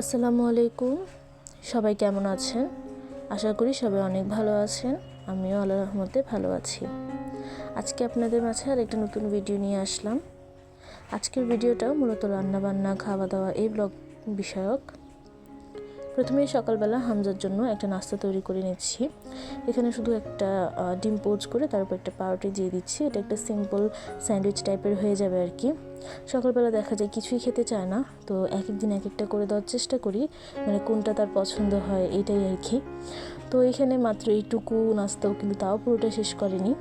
আসসালামু আলাইকুম। সবাই কেমন আছেন? আশা করি সবাই অনেক ভালো আছেন। আমিও আল্লাহ রহমতে ভালো আছি। আজকে আপনাদের মাঝে আর একটা নতুন ভিডিও নিয়ে আসলাম। আজকের ভিডিওটাও মূলত রান্নাবান্না খাওয়া দাওয়া এই ব্লগ বিষয়ক। প্রথমেই সকালবেলা হামজার জন্য একটা নাস্তা তৈরি করে নিচ্ছি। এখানে শুধু একটা ডিম পোজ করে তার উপর একটা পাউরুটি দিয়ে দিচ্ছি। এটা একটা সিম্পল স্যান্ডউইচ টাইপের হয়ে যাবে আর কি সকালবেলা দেখা যায় কিছুই খেতে চায় না, তো এক এক দিন এক একটা করে দেওয়ার চেষ্টা করি মানে কোনটা তার পছন্দ হয় এটাই আর কি তো এখানে মাত্র এইটুকু নাস্তাও কিন্তু তাও পুরোটা শেষ করেনি।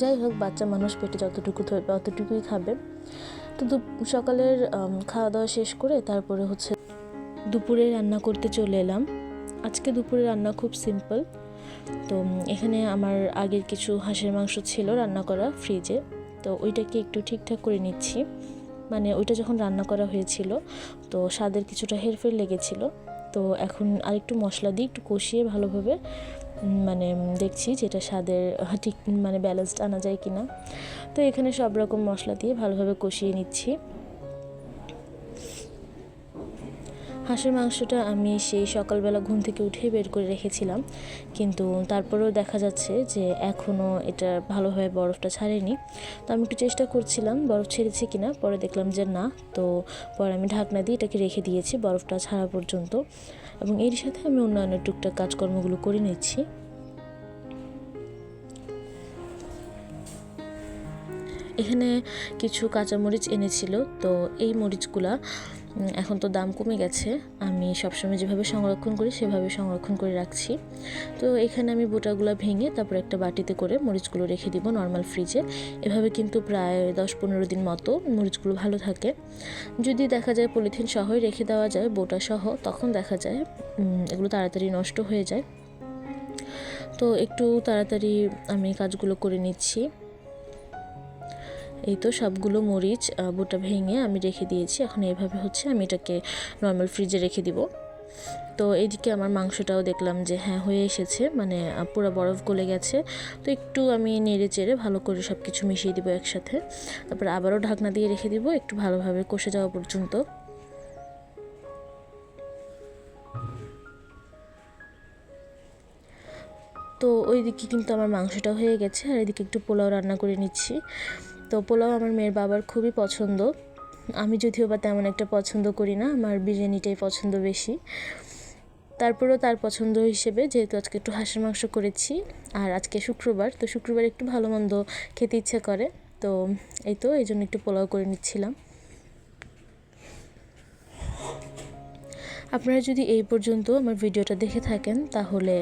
যাই হোক, বাচ্চা মানুষ পেটে যতটুকু ধরবে অতটুকুই খাবে। তো সকালের খাওয়া দাওয়া শেষ করে তারপরে হচ্ছে দুপুরে রান্না করতে চলে এলাম। আজকে দুপুরে রান্না খুব সিম্পল তো এখানে আমার আগের কিছু হাঁসের মাংস ছিল রান্না করা ফ্রিজে তো, ওইটাকে একটু ঠিকঠাক করে নিচ্ছি। মানে ওইটা যখন রান্না করা হয়েছিল, তো স্বাদের কিছুটা হেরফের লেগেছিল। তো, এখন আরেকটু মশলা দিয়ে একটু কষিয়ে ভালোভাবে মানে দেখছি যেটা স্বাদের ঠিক মানে ব্যালেন্সড আনা যায় কিনা। তো, এখানে সব রকম মশলা দিয়ে ভালোভাবে কষিয়ে নিচ্ছি। হাঁসের মাংসটা আমি সেই সকালবেলা ঘুম থেকে উঠেই বের করে রেখেছিলাম। কিন্তু তারপরেও দেখা যাচ্ছে যে এখনও এটা ভালোভাবে বরফটা ছাড়েনি। তো আমি একটু চেষ্টা করছিলাম বরফ ছেড়েছে কি না পরে দেখলাম যে না, তো পরে আমি ঢাকনা দিয়ে এটাকে রেখে দিয়েছি বরফটা ছাড়া পর্যন্ত। এবং এর সাথে আমি অন্যান্য টুকটাক কাজকর্মগুলো করে নিচ্ছি। এখানে কিছু কাঁচামরিচ এনেছিল, তো এই মরিচগুলা এখন তো দাম কমে গেছে। আমি সবসময় যেভাবে সংরক্ষণ করি, সেভাবে সংরক্ষণ করে রাখছি। তো এখানে আমি বোটাগুলো ভেঙে তারপর একটা বাটিতে করে মরিচগুলো রেখে দিব নর্মাল ফ্রিজে এভাবে কিন্তু প্রায় দশ পনেরো দিন মতো মরিচগুলো ভালো থাকে। যদি দেখা যায় পলিথিন সহই রেখে দেওয়া যায়, বোটা সহ, তখন দেখা যায় এগুলো তাড়াতাড়ি নষ্ট হয়ে যায়। তো একটু তাড়াতাড়ি আমি কাজগুলো করে নিচ্ছি। এই তো সবগুলো মরিচ বোটা ভেঙে আমি রেখে দিয়েছি। এখন এইভাবে হচ্ছে আমি এটাকে নর্মাল ফ্রিজে রেখে দিব। তো এইদিকে আমার মাংসটাও দেখলাম যে হ্যাঁ হয়ে এসেছে মানে পুরো বরফ গলে গেছে। তো একটু আমি নেড়ে চেড়ে ভালো করে সব কিছু মিশিয়ে দিব একসাথে। তারপর আবারও ঢাকনা দিয়ে রেখে দিব, একটু ভালোভাবে কষে যাওয়া পর্যন্ত। তো ওইদিকে কিন্তু আমার মাংসটা হয়ে গেছে, আর এদিকে একটু পোলাও রান্না করে নিচ্ছি। তো পোলাও আমার মেয়ের বাবার খুবই পছন্দ। আমি যদিও বা তেমন একটা পছন্দ করি না, আমার বিরিয়ানিটাই পছন্দ বেশি। তারপরেও তার পছন্দ হিসেবে যেহেতু আজকে একটু হাঁসের মাংস করেছি, আর আজকে শুক্রবার, তো শুক্রবার একটু ভালো মন্দ খেতে ইচ্ছে করে, তো এই তো, এই জন্য একটু পোলাও করে নিচ্ছিলাম। আপনারা যদি এই পর্যন্ত আমার ভিডিওটা দেখে থাকেন, তাহলে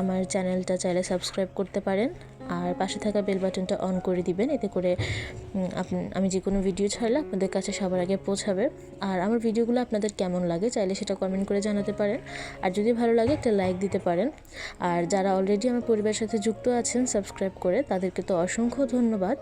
আমার চ্যানেলটা চাইলে সাবস্ক্রাইব করতে পারেন আর পাশে থাকা বেল বাটনটা অন করে দিবেন। এতে করে আমি যে কোনো ভিডিও ছাড়লে আপনাদের কাছে সবার আগে পৌঁছাবে। আর আমার ভিডিওগুলো আপনাদের কেমন লাগে চাইলে সেটা কমেন্ট করে জানাতে পারেন। আর যদি ভালো লাগে একটা লাইক দিতে পারেন। আর যারা অলরেডি আমার পরিবারের সাথে যুক্ত আছেন সাবস্ক্রাইব করে, তাদেরকে তো অসংখ্য ধন্যবাদ।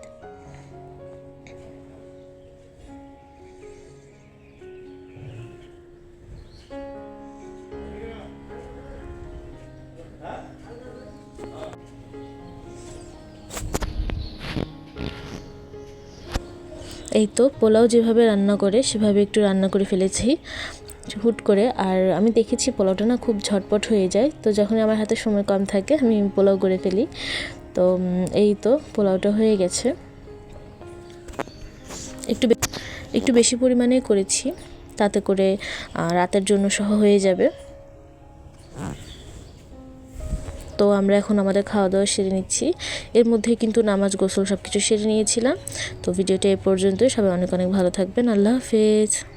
এই তো পোলাও যেভাবে রান্না করে, সেভাবে একটু রান্না করে ফেলেছি, হুট করে। আর আমি দেখেছি পোলাওটা না খুব ঝটপট হয়ে যায়, তো যখন আমার হাতে সময় কম থাকে, আমি পোলাও করে ফেলি। তো এই তো পোলাওটা হয়ে গেছে। একটু একটু বেশি পরিমাণে করেছি, তাতে করে রাতের জন্য সহ হয়ে যাবে। তো আমরা এখন আমাদের খাওয়া দাওয়া সেরে নিচ্ছি। এর মধ্যে কিন্তু নামাজ, গোসল সব কিছু সেরে নিয়েছিলাম। তো ভিডিওটা এ পর্যন্তই। সবাই অনেক অনেক ভালো থাকবেন। আল্লাহ হাফেজ।